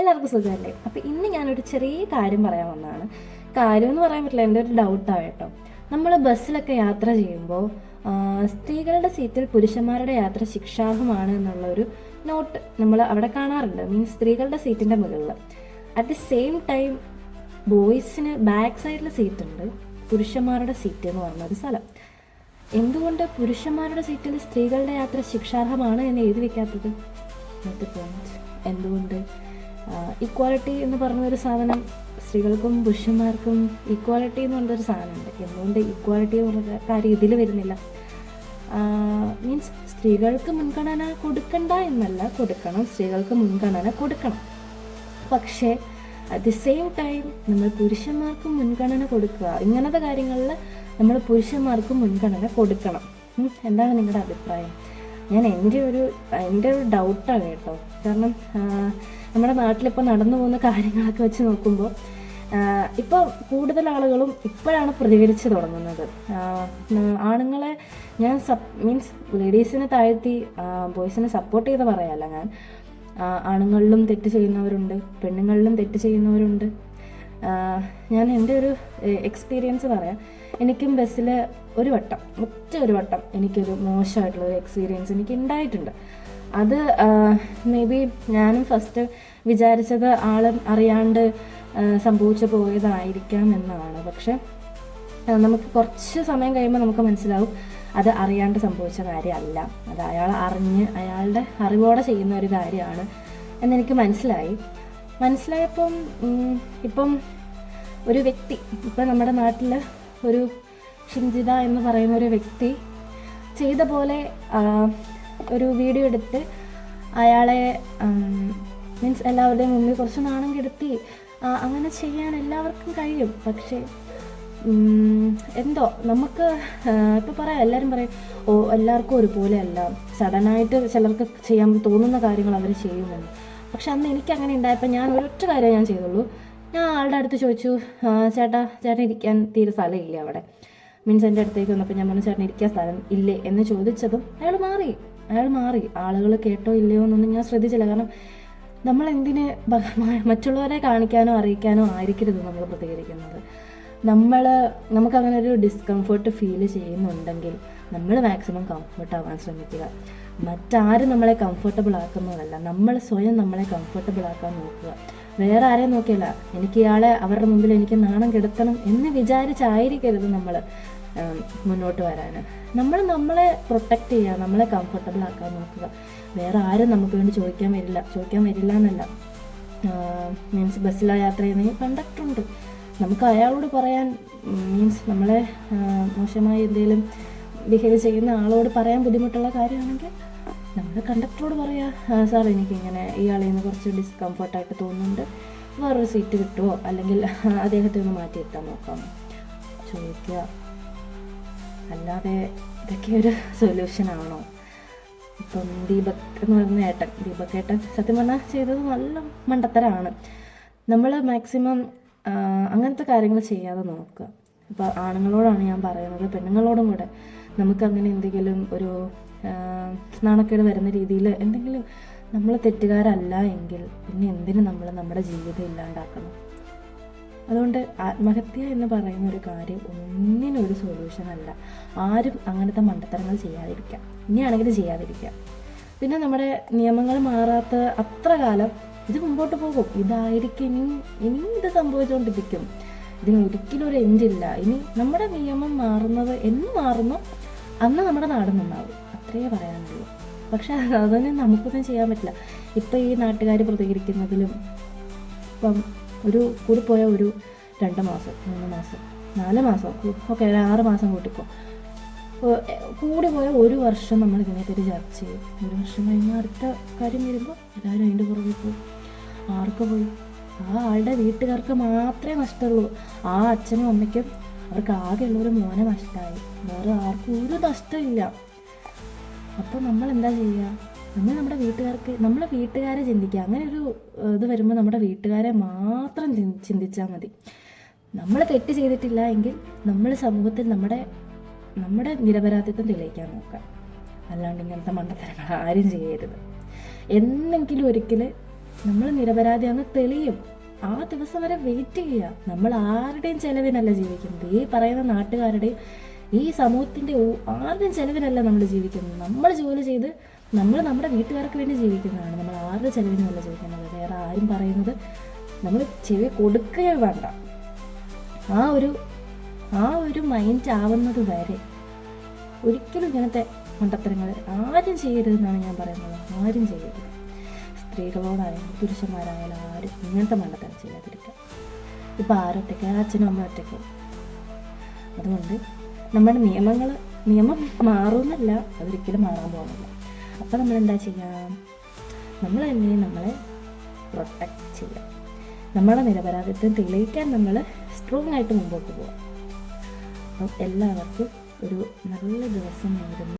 എല്ലാവർക്കും സുഖമല്ലേ? അപ്പോൾ ഇന്ന് ഞാനൊരു ചെറിയ കാര്യം പറയാൻ വന്നതാണ്. കാര്യം എന്ന് പറയാൻ പറ്റില്ല എന്റെ ഒരു ഡൗട്ടാണ് കേട്ടോ. നമ്മൾ ബസ്സിലൊക്കെ യാത്ര ചെയ്യുമ്പോൾ സ്ത്രീകളുടെ സീറ്റിൽ പുരുഷന്മാരുടെ യാത്ര ശിക്ഷാർഹമാണ് എന്നുള്ളൊരു നോട്ട് നമ്മൾ അവിടെ കാണാറുണ്ട്. മീൻസ് സ്ത്രീകളുടെ സീറ്റിന്റെ മുകളിൽ അറ്റ് ദി സെയിം ടൈം ബോയ്സിന് ബാക്ക് സൈഡിലെ സീറ്റുണ്ട് പുരുഷന്മാരുടെ സീറ്റ് എന്ന് പറഞ്ഞൊരു സ്ഥലം. എന്തുകൊണ്ട് പുരുഷന്മാരുടെ സീറ്റിൽ സ്ത്രീകളുടെ യാത്ര ശിക്ഷാർഹമാണ് എന്ന് എഴുതി വെക്കാത്തത്? എന്തുകൊണ്ട്? ഇക്വാലിറ്റി എന്ന് പറഞ്ഞൊരു സാധനം സ്ത്രീകൾക്കും പുരുഷന്മാർക്കും ഇക്വാലിറ്റി എന്ന് പറഞ്ഞൊരു സാധനമുണ്ട്. എന്തുകൊണ്ട് ഇക്വാലിറ്റി പറഞ്ഞ കാര്യം ഇതിൽ വരുന്നില്ല? മീൻസ് സ്ത്രീകൾക്ക് മുൻഗണന കൊടുക്കണ്ട എന്നല്ല കൊടുക്കണം. സ്ത്രീകൾക്ക് മുൻഗണന കൊടുക്കണം. പക്ഷേ അറ്റ് ദി സെയിം ടൈം നമ്മൾ പുരുഷന്മാർക്ക് മുൻഗണന കൊടുക്കുക. ഇങ്ങനത്തെ കാര്യങ്ങളിൽ നമ്മൾ പുരുഷന്മാർക്ക് മുൻഗണന കൊടുക്കണം. എന്താണ് നിങ്ങളുടെ അഭിപ്രായം? ഞാൻ എന്റെ ഒരു എന്റെ ഒരു ഡൗട്ടാണ് കേട്ടോ. കാരണം നമ്മുടെ നാട്ടിലിപ്പോൾ നടന്നു പോകുന്ന കാര്യങ്ങളൊക്കെ വെച്ച് നോക്കുമ്പോൾ ഇപ്പോൾ കൂടുതൽ ആളുകളും ഇപ്പോഴാണ് പ്രതികരിച്ച് തുടങ്ങുന്നത്. ആണുങ്ങളെ ഞാൻ സപ് മീൻസ് ലേഡീസിനെ താഴ്ത്തി ബോയ്സിനെ സപ്പോർട്ട് ചെയ്ത് പറയാമല്ല ഞാൻ. ആണുങ്ങളിലും തെറ്റ് ചെയ്യുന്നവരുണ്ട് പെണ്ണുങ്ങളിലും തെറ്റ് ചെയ്യുന്നവരുണ്ട്. ഞാൻ എന്റെ ഒരു എക്സ്പീരിയൻസ് പറയാം. എനിക്കും ബസ്സിൽ ഒരു വട്ടം ഒറ്റ ഒരു വട്ടം എനിക്കൊരു മോശമായിട്ടുള്ള ഒരു എക്സ്പീരിയൻസ് എനിക്ക് ഉണ്ടായിട്ടുണ്ട് അത് മേ ബി ഞാനും ഫസ്റ്റ് വിചാരിച്ചത് ആൾ അറിയാണ്ട് സംഭവിച്ചു പോയതായിരിക്കാം എന്നാണ്. പക്ഷെ നമുക്ക് കുറച്ച് സമയം കഴിയുമ്പോൾ നമുക്ക് മനസ്സിലാവും അത് അറിയാണ്ട് സംഭവിച്ച കാര്യമല്ല. അത് അയാൾ അറിഞ്ഞ് അയാളുടെ അറിവോടെ ചെയ്യുന്ന ഒരു കാര്യമാണ് എന്നെനിക്ക് മനസ്സിലായി. മനസ്സിലായപ്പം ഇപ്പം ഒരു വ്യക്തി. ഇപ്പം നമ്മുടെ നാട്ടിൽ ഒരു ഷിൻജിത എന്ന് പറയുന്ന ഒരു വ്യക്തി ചെയ്ത പോലെ ഒരു വീഡിയോ എടുത്ത് അയാളെ മീൻസ് എല്ലാവരുടെയും മുമ്പിൽ കുറച്ച് നാണം കെടുത്തി അങ്ങനെ ചെയ്യാൻ എല്ലാവർക്കും കഴിയും. പക്ഷേ എന്തോ നമുക്ക് ഇപ്പോൾ പറയാം എല്ലാവരും പറയും ഓ എല്ലാവർക്കും ഒരുപോലെ അല്ല. സഡനായിട്ട് ചിലർക്ക് ചെയ്യാൻ തോന്നുന്ന കാര്യങ്ങൾ അവർ ചെയ്യുന്നുണ്ട്. പക്ഷെ അന്ന് എനിക്ക് അങ്ങനെ ഉണ്ടായപ്പോൾ ഞാൻ ഒരൊറ്റ കാര്യം ഞാൻ ചെയ്തുള്ളൂ. ഞാൻ ആളുടെ അടുത്ത് ചോദിച്ചു "ആ, ചേട്ടാ ചേട്ടൻ ഇരിക്കാൻ തീരെ സ്ഥലമില്ല അവിടെ. മീൻസ് എന്റെ അടുത്തേക്ക് വന്നപ്പോൾ ഞാൻ പറഞ്ഞു ചേട്ടൻ ഇരിക്കാൻ സ്ഥലം ഇല്ലേ? എന്ന് ചോദിച്ചതും അയാൾ മാറി അയാൾ മാറി. ആളുകൾ കേട്ടോ ഇല്ലയോ എന്നൊന്നും ഞാൻ ശ്രദ്ധിച്ചില്ല. കാരണം നമ്മൾ എന്തിനെ മറ്റുള്ളവരെ കാണിക്കാനോ അറിയിക്കാനോ ആയിരിക്കരുത് നമ്മൾ പ്രതികരിക്കുന്നത്. നമ്മൾ നമുക്കങ്ങനെ ഒരു ഡിസ്കംഫർട്ട് ഫീൽ ചെയ്യുന്നുണ്ടെങ്കിൽ നമ്മൾ മാക്സിമം കംഫർട്ട് ആവാൻ ശ്രമിക്കുക. മറ്റാരും നമ്മളെ കംഫർട്ടബിൾ ആക്കുന്നതല്ല നമ്മൾ സ്വയം നമ്മളെ കംഫർട്ടബിൾ ആക്കാൻ നോക്കുക. വേറെ ആരെയും നോക്കിയല്ല. എനിക്ക് ഇയാളെ അവരുടെ മുമ്പിൽ എനിക്ക് നാണം കെടുത്തണം എന്ന് വിചാരിച്ചായിരിക്കരുത് നമ്മൾ മുന്നോട്ട് വരാൻ നമ്മൾ നമ്മളെ പ്രൊട്ടക്റ്റ് ചെയ്യുക നമ്മളെ കംഫർട്ടബിൾ ആക്കാൻ നോക്കുക. വേറെ ആരും നമുക്ക് വേണ്ടി ചോദിക്കാൻ വരില്ല ചോദിക്കാൻ വരില്ല എന്നല്ല. മീൻസ് ബസ്സിലെ യാത്ര ചെയ്യുന്നെങ്കിൽ കണ്ടക്ടറുണ്ട് നമുക്ക് അയാളോട് പറയാൻ മീൻസ് നമ്മളെ മോശമായി എന്തെങ്കിലും ബിഹേവ് ചെയ്യുന്ന ആളോട് പറയാൻ ബുദ്ധിമുട്ടുള്ള കാര്യമാണെങ്കിൽ നമ്മൾ കണ്ടക്ടറോട് പറയാ "ആ, സാർ എനിക്കിങ്ങനെ ഇയാളിൽ നിന്ന് കുറച്ച് ഡിസ്കംഫർട്ടായിട്ട് തോന്നുന്നുണ്ട്. വേറൊരു സീറ്റ് കിട്ടുമോ അല്ലെങ്കിൽ അദ്ദേഹത്തെ ഒന്ന് മാറ്റി എത്താൻ നോക്കാം ചോദിക്കുക. അല്ലാതെ ഇതൊക്കെ ഒരു സൊല്യൂഷൻ ആണോ? ഇപ്പം ദീപക് എന്ന് പറയുന്ന ഏട്ടൻ ദീപക് ഏട്ടൻ സത്യം പറഞ്ഞാൽ ചെയ്തത് നല്ല മണ്ടത്തരമാണ് നമ്മൾ മാക്സിമം അങ്ങനത്തെ കാര്യങ്ങൾ ചെയ്യാതെ നോക്കുക. ഇപ്പോൾ ആണുങ്ങളോടാണ് ഞാൻ പറയുന്നത് പെണ്ണുങ്ങളോടും കൂടെ നമുക്കങ്ങനെ എന്തെങ്കിലും ഒരു നാണക്കേട് വരുന്ന രീതിയിൽ എന്തെങ്കിലും നമ്മൾ തെറ്റുകാരല്ല എങ്കിൽ പിന്നെ എന്തിനു നമ്മൾ നമ്മുടെ ജീവിതം ഇല്ലാണ്ടാക്കണം? അതുകൊണ്ട് ആത്മഹത്യ എന്ന് പറയുന്ന ഒരു കാര്യം ഒന്നിനും ഒരു സൊല്യൂഷൻ അല്ല. ആരും അങ്ങനത്തെ മണ്ടത്തരങ്ങൾ ചെയ്യാതിരിക്കാം ഇനിയാണെങ്കിൽ ചെയ്യാതിരിക്കാം പിന്നെ നമ്മുടെ നിയമങ്ങൾ മാറാത്ത അത്ര കാലം ഇത് മുമ്പോട്ട് പോകും. ഇതായിരിക്കും ഇനി ഇനി ഇത് സംഭവിച്ചുകൊണ്ടിരിക്കും ഇതിന് ഒരിക്കലും ഒരു എൻഡില്ല ഇനി നമ്മുടെ നിയമം മാറുന്നത് എന്ന് മാറുന്നോ അന്ന് നമ്മുടെ നാട് നന്നാവും. അത്രയേ പറയാനുള്ളൂ. പക്ഷെ അതൊന്നും നമുക്കൊന്നും ചെയ്യാൻ പറ്റില്ല. ഇപ്പം ഈ നാട്ടുകാർ പ്രതികരിക്കുന്നതിലും ഇപ്പം ഒരു കൂടി പോയ ഒരു രണ്ട് മാസം മൂന്ന് മാസം നാല് മാസം ഓക്കെ ഒരു ആറ് മാസം കൂട്ടിക്കോ. കൂടി പോയ ഒരു വർഷം നമ്മൾ ഇതിനെപ്പറ്റി ചർച്ച ചെയ്യും. ഒരു വർഷം കഴിഞ്ഞാൽ അടുത്ത കാര്യം വരുമ്പോൾ എല്ലാവരും അതിന്റെ പുറകെ പോകും. ആർക്ക് പോയി? ആ ആളുടെ വീട്ടുകാർക്ക് മാത്രമേ നഷ്ടമുള്ളൂ. ആ അച്ഛനും അമ്മയ്ക്കും അവർക്ക് ആകെയുള്ള ഒരു മോനെ നഷ്ടമായി വേറെ ആർക്കും ഒരു നഷ്ടമില്ല അപ്പോൾ നമ്മൾ എന്താ ചെയ്യുക? നമ്മൾ നമ്മുടെ വീട്ടുകാർക്ക് നമ്മളെ വീട്ടുകാരെ ചിന്തിക്കുക. അങ്ങനെ ഒരു ഇത് വരുമ്പോൾ നമ്മുടെ വീട്ടുകാരെ മാത്രം ചിന്തിച്ചാൽ മതി. നമ്മൾ തെറ്റ് ചെയ്തിട്ടില്ല എങ്കിൽ നമ്മൾ സമൂഹത്തിൽ നമ്മുടെ നമ്മുടെ നിരപരാധിത്വം തെളിയിക്കാൻ നോക്കുക. അല്ലാണ്ട് ഇങ്ങനത്തെ മണ്ടത്തരങ്ങൾ ആരും ചെയ്യരുത്. എന്നെങ്കിലും ഒരിക്കൽ നമ്മൾ നിരപരാധിയാണെന്ന് തെളിയും. ആ ദിവസം വരെ വെയിറ്റ് ചെയ്യുക. നമ്മൾ ആരുടെയും ചെലവിനല്ല ജീവിക്കുന്നത്. ഈ പറയുന്ന നാട്ടുകാരുടെയും ഈ സമൂഹത്തിന്റെ ആരുടെയും ചെലവിനല്ല നമ്മൾ ജീവിക്കുന്നത്. നമ്മൾ ജോലി ചെയ്ത് നമ്മൾ നമ്മുടെ വീട്ടുകാർക്ക് വേണ്ടി ജീവിക്കുന്നതാണ്. നമ്മൾ ആരുടെ ചെലവിനുമല്ല ജീവിക്കുന്നത്? വേറെ ആരും പറയുന്നത് നമ്മൾ ചെവി കൊടുക്കുകയോ വേണ്ട. ആ ഒരു ആ ഒരു മൈൻഡ് ആവുന്നത് വരെ ഒരിക്കലും ഇങ്ങനത്തെ മണ്ടത്തരങ്ങൾ ആരും ചെയ്യരുതെന്നാണ് ഞാൻ പറയുന്നത്. ആരും ചെയ്യരുത്. സ്ത്രീകളോടായാലും പുരുഷന്മാരായാലും ആരും ഇങ്ങനത്തെ മണ്ടത്തരം ചെയ്യാതിരിക്കുക. ഇപ്പം ആരൊറ്റയ്ക്ക്? അച്ഛനും അമ്മ ഒറ്റയ്ക്ക്. അതുകൊണ്ട് നമ്മുടെ നിയമങ്ങൾ നിയമം മാറുമെന്നല്ല അതൊരിക്കലും മാറാൻ പോകുന്നില്ല. അപ്പോൾ നമ്മൾ എന്താ ചെയ്യാം? നമ്മൾ തന്നെ നമ്മളെ പ്രൊട്ടക്റ്റ് ചെയ്യാം നമ്മുടെ നിരപരാധിത്വം തെളിയിക്കാൻ നമ്മൾ സ്ട്രോങ് ആയിട്ട് മുമ്പോട്ട് പോകാം അപ്പം എല്ലാവർക്കും ഒരു നല്ല ദിവസം നേരുന്നു.